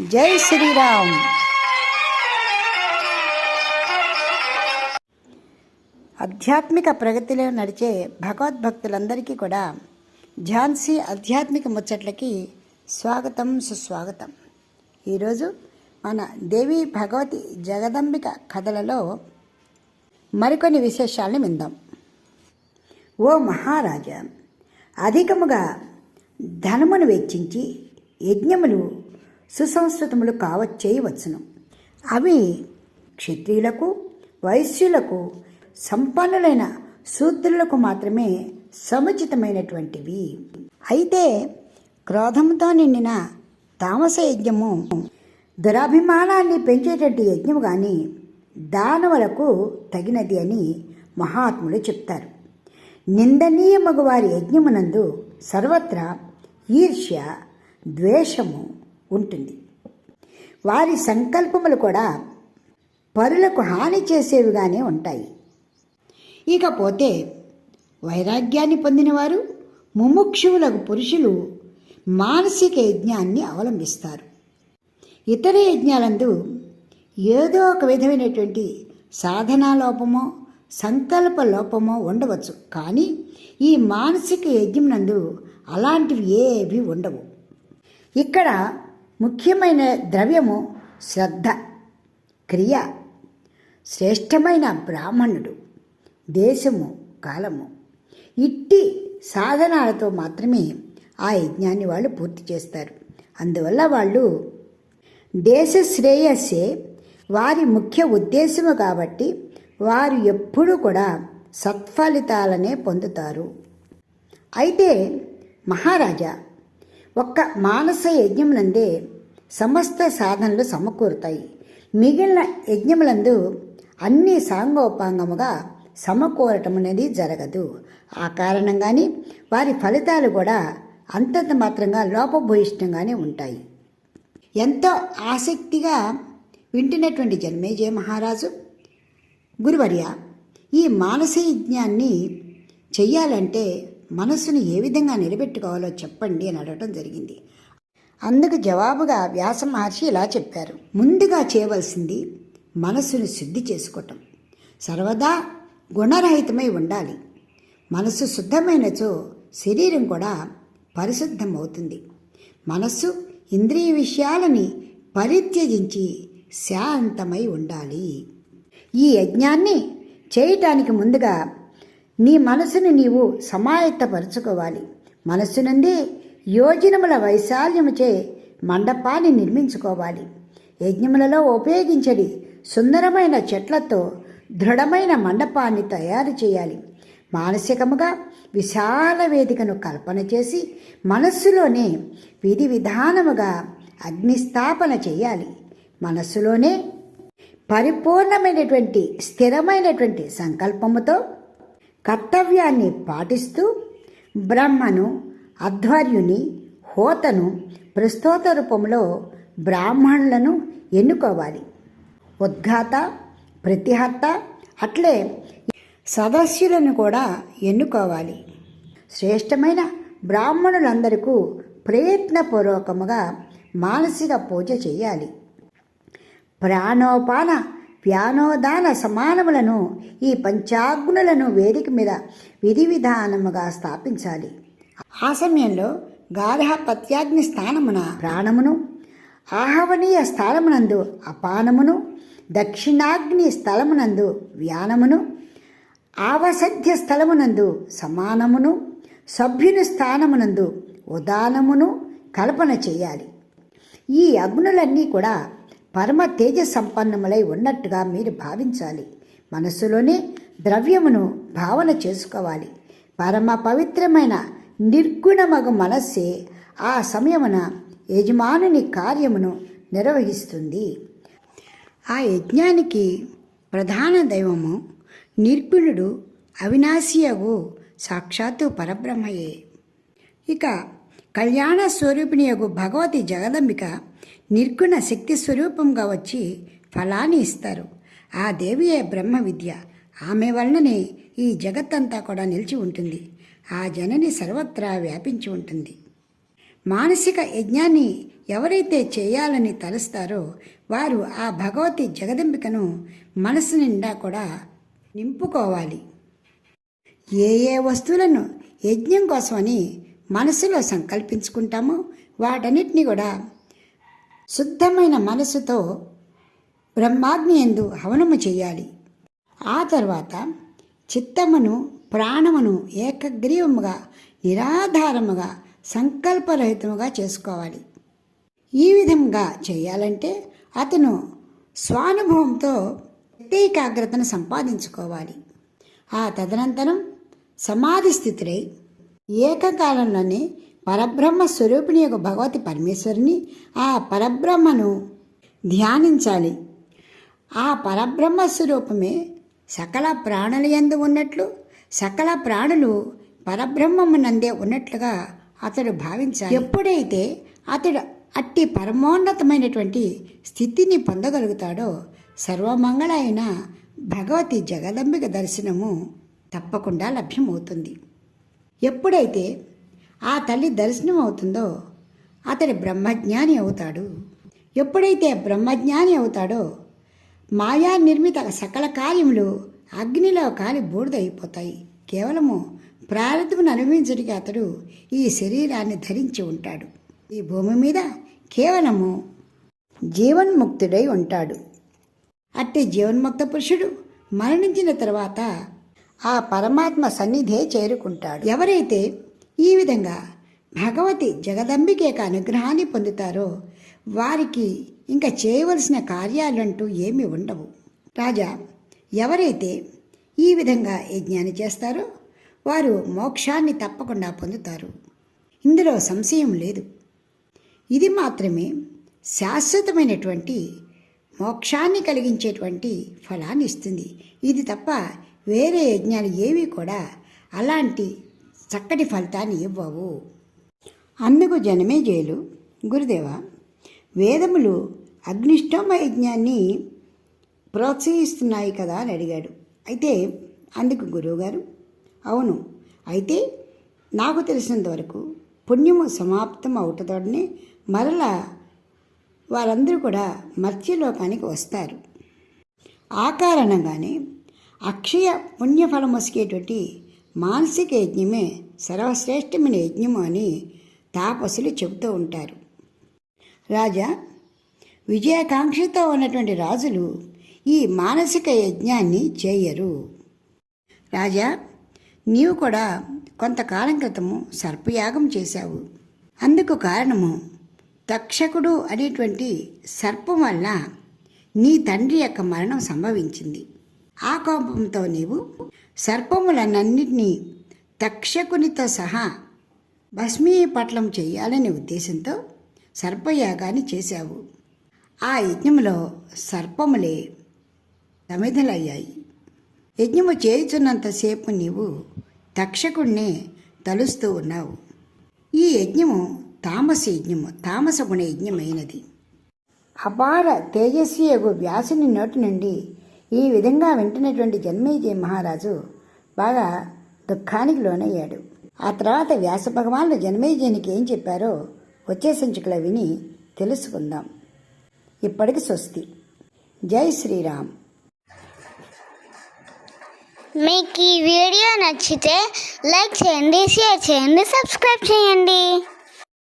జై శ్రీరామ్. ఆధ్యాత్మిక ప్రగతిలో నడిచే భగవద్భక్తులందరికీ కూడా ఝాన్సీ ఆధ్యాత్మిక ముచ్చట్లకి స్వాగతం సుస్వాగతం. ఈరోజు మన దేవి భగవతి జగదంబిక కథలలో మరికొన్ని విశేషాలను విందాం. ఓ మహారాజా అధికముగా ధనమును వెచ్చించి యజ్ఞములు సుసంస్కృతములు కావచ్చేయవచ్చును అవి క్షత్రియులకు వైశ్యులకు సంపన్నులైన శూద్రులకు మాత్రమే సముచితమైనటువంటివి. అయితే క్రోధంతో నిండిన తామస యజ్ఞము దురాభిమానాన్ని పెంచేటటువంటి యజ్ఞము కానీ దానవులకు తగినది అని మహాత్ములు చెప్తారు. నిందనీయమగు వారి యజ్ఞమునందు సర్వత్రా ఈర్ష్య ద్వేషము ఉంటుంది. వారి సంకల్పములు కూడా పరులకు హాని చేసేవిగానే ఉంటాయి. ఇకపోతే వైరాగ్యాన్ని పొందినవారు ముముక్షువులకు పురుషులు మానసిక యజ్ఞాన్ని అవలంబిస్తారు. ఇతర యజ్ఞాలందు ఏదో ఒక విధమైనటువంటి సాధనా లోపమో సంకల్ప లోపమో ఉండవచ్చు. కానీ ఈ మానసిక యజ్ఞం నందు అలాంటివి ఏవి ఉండవు. ఇక్కడ ముఖ్యమైన ద్రవ్యము శ్రద్ధ క్రియ శ్రేష్టమైన బ్రాహ్మణుడు దేశము కాలము. ఇట్టి సాధనాలతో మాత్రమే ఆ యజ్ఞాన్ని వాళ్ళు పూర్తి చేస్తారు. అందువల్ల వాళ్ళు దేశ శ్రేయస్సే వారి ముఖ్య ఉద్దేశము కాబట్టి వారు ఎప్పుడూ కూడా సత్ఫలితాలనే పొందుతారు. అయితే మహారాజా ఒక్క మానస యజ్ఞములందే సమస్త సాధనలు సమకూరుతాయి. మిగిలిన యజ్ఞములందు అన్ని సాంగోపాంగముగా సమకూరటం అనేది జరగదు. ఆ కారణంగానే వారి ఫలితాలు కూడా అంతంత మాత్రంగా లోపభూయిష్టంగానే ఉంటాయి. ఎంతో ఆసక్తిగా వింటున్నటువంటి జన్మేజయ మహారాజు గురువర్య ఈ మానస యజ్ఞాన్ని చెయ్యాలంటే మనస్సును ఏ విధంగా నిలబెట్టుకోవాలో చెప్పండి అని అడగటం జరిగింది. అందుకు జవాబుగా వ్యాస మహర్షి ఇలా చెప్పారు. ముందుగా చేయవలసింది మనస్సును శుద్ధి చేసుకోవటం. సర్వదా గుణరహితమై ఉండాలి. మనస్సు శుద్ధమైనచో శరీరం కూడా పరిశుద్ధమవుతుంది. మనస్సు ఇంద్రియ విషయాలని పరిత్యజించి శాంతమై ఉండాలి. ఈ యజ్ఞాన్ని చేయటానికి ముందుగా నీ మనసును నీవు సమాయత్తపరుచుకోవాలి. మనస్సునందే యోజనముల వైశాల్యముచే మండపాన్ని నిర్మించుకోవాలి. యజ్ఞములలో ఉపయోగించడి సుందరమైన చెట్లతో దృఢమైన మండపాన్ని తయారు చేయాలి. మానసికముగా విశాల వేదికను కల్పన చేసి మనస్సులోనే విధి విధానముగా అగ్నిస్థాపన చేయాలి. మనస్సులోనే పరిపూర్ణమైనటువంటి స్థిరమైనటువంటి సంకల్పముతో కర్తవ్యాన్ని పాటిస్తూ బ్రహ్మను అధ్వర్యుని హోతను ప్రస్తోత రూపంలో బ్రాహ్మణులను ఎన్నుకోవాలి. ఉద్ఘాత ప్రతిహత్త అట్లే సదస్యులను కూడా ఎన్నుకోవాలి. శ్రేష్టమైన బ్రాహ్మణులందరికీ ప్రయత్నపూర్వకముగా మానసిక పూజ చేయాలి. ప్రాణోపాన వ్యానోదాన సమానములను ఈ పంచాగ్నులను వేదిక మీద విధి విధానముగా స్థాపించాలి. ఆ సమయంలో గార్హ పత్యాగ్ని స్థానమున ప్రాణమును ఆహవనీయ స్థలమునందు అపానమును దక్షిణాగ్ని స్థలమునందు వ్యానమును ఆవసధ్య స్థలమునందు సమానమును సభ్యుని స్థానమునందు ఉదానమును కల్పన చేయాలి. ఈ అగ్నులన్నీ కూడా పరమ తేజ సంపన్నములై ఉన్నట్టుగా మీరు భావించాలి. మనస్సులోనే ద్రవ్యమును భావన చేసుకోవాలి. పరమ పవిత్రమైన నిర్గుణమగు మనస్సే ఆ సమయమున యజమానుని కార్యమును నిర్వహిస్తుంది. ఆ యజ్ఞానికి ప్రధాన దైవము నిర్గుణుడు అవినాశియగు సాక్షాత్తు పరబ్రహ్మయే. ఇక కళ్యాణ స్వరూపిణియగు భగవతి జగదంబిక నిర్గుణ శక్తి స్వరూపంగా వచ్చి ఫలాన్ని ఇస్తారు. ఆ దేవియే బ్రహ్మ విద్య. ఆమె వలననే ఈ జగత్తంతా కూడా నిలిచి ఉంటుంది. ఆ జనని సర్వత్రా వ్యాపించి ఉంటుంది. మానసిక యజ్ఞాన్ని ఎవరైతే చేయాలని తలుస్తారో వారు ఆ భగవతి జగదంబికను మనసు నిండా కూడా నింపుకోవాలి. ఏ ఏ వస్తువులను యజ్ఞం కోసమని మనసులో సంకల్పించుకుంటామో వాటన్నిటిని కూడా శుద్ధమైన మనసుతో బ్రహ్మాగ్ని ఎందు హవనము చేయాలి. ఆ తర్వాత చిత్తమును ప్రాణమును ఏకగ్రీవముగా నిరాధారముగా సంకల్పరహితముగా చేసుకోవాలి. ఈ విధంగా చేయాలంటే అతను స్వానుభవంతో ఏకాగ్రతను సంపాదించుకోవాలి. ఆ తదనంతరం సమాధి స్థితిరై ఏకకాలంలోనే పరబ్రహ్మ స్వరూపిణి యొక్క భగవతి పరమేశ్వరిని ఆ పరబ్రహ్మను ధ్యానించాలి. ఆ పరబ్రహ్మ స్వరూపమే సకల ప్రాణుల యందు ఉన్నట్లు సకల ప్రాణులు పరబ్రహ్మమునందే ఉన్నట్లుగా అతడు భావించాలి. ఎప్పుడైతే అతడు అట్టి పరమోన్నతమైనటువంటి స్థితిని పొందగలుగుతాడో సర్వమంగళ అయిన భగవతి జగదంబిక దర్శనము తప్పకుండా లభ్యమవుతుంది. ఎప్పుడైతే ఆ తల్లి దర్శనం అవుతుందో అతడి బ్రహ్మజ్ఞాని అవుతాడు. ఎప్పుడైతే బ్రహ్మజ్ఞాని అవుతాడో మాయా నిర్మిత సకల కార్యములు అగ్నిలో కాలి బూడిదైపోతాయి. కేవలము ప్రారంభమును అనుభవించడానికి అతడు ఈ శరీరాన్ని ధరించి ఉంటాడు. ఈ భూమి మీద కేవలము జీవన్ముక్తుడై ఉంటాడు. అట్టి జీవన్ముక్త పురుషుడు మరణించిన తర్వాత ఆ పరమాత్మ సన్నిధే చేరుకుంటాడు. ఎవరైతే ఈ విధంగా భగవతి జగదంబిక యొక్క అనుగ్రహాన్ని పొందుతారో వారికి ఇంకా చేయవలసిన కార్యాలంటూ ఏమి ఉండవు. రాజా ఎవరైతే ఈ విధంగా యజ్ఞాన్ని చేస్తారో వారు మోక్షాన్ని తప్పకుండా పొందుతారు. ఇందులో సంశయం లేదు. ఇది మాత్రమే శాశ్వతమైనటువంటి మోక్షాన్ని కలిగించేటువంటి ఫలాన్ని ఇస్తుంది. ఇది తప్ప వేరే యజ్ఞాలు ఏవి కూడా అలాంటి చక్కటి ఫలితాన్ని ఇవ్వవు. అందుకు జనమే జైలు. గురుదేవ వేదములు అగ్నిష్టమ యజ్ఞాన్ని ప్రోత్సహిస్తున్నాయి కదా అని అడిగాడు. అయితే అందుకు గురువుగారు అవును అయితే నాకు తెలిసినంతవరకు పుణ్యము సమాప్తం అవుతుందోడనే మరలా వారందరూ కూడా మత్స్యలోకానికి వస్తారు. ఆ కారణంగానే అక్షయ పుణ్యఫలం వసికేటువంటి మానసిక యజ్ఞమే సర్వశ్రేష్టమైన యజ్ఞము అని తాపసులు చెబుతూ ఉంటారు. రాజా విజయాకాంక్షతో ఉన్నటువంటి రాజులు ఈ మానసిక యజ్ఞాన్ని చేయరు. రాజా నీవు కూడా కొంతకాలం క్రితము సర్పయాగం చేశావు. అందుకు కారణము తక్షకుడు అనేటువంటి సర్పం వల్ల నీ తండ్రి యొక్క మరణం సంభవించింది. ఆ కోపంతో నీవు సర్పములనన్నిటినీ తక్షకునితో సహా భస్మీపట్లం చేయాలనే ఉద్దేశంతో సర్పయాగాన్ని చేశావు. ఆ యజ్ఞంలో సర్పములే సమిధలయ్యాయి. యజ్ఞము చేయుచున్నంతసేపు నీవు తక్షకుణ్ణే తలుస్తూ ఉన్నావు. ఈ యజ్ఞము తామస యజ్ఞము తామస గుణ యజ్ఞమైనది. అపార తేజస్వియగు వ్యాసుని నోటి నుండి ఈ విధంగా వింటున్నటువంటి జన్మేజయ మహారాజు బాగా దుఃఖానికి లోనయ్యాడు. ఆ తర్వాత వ్యాస భగవానులు జన్మేజయునికి ఏం చెప్పారో వచ్చే సంచికలో విని తెలుసుకుందాం. ఇప్పటికి స్వస్తి. జై శ్రీరామ్. మీకు ఈ వీడియో నచ్చితే లైక్ చేయండి షేర్ చేయండి సబ్స్క్రైబ్ చేయండి.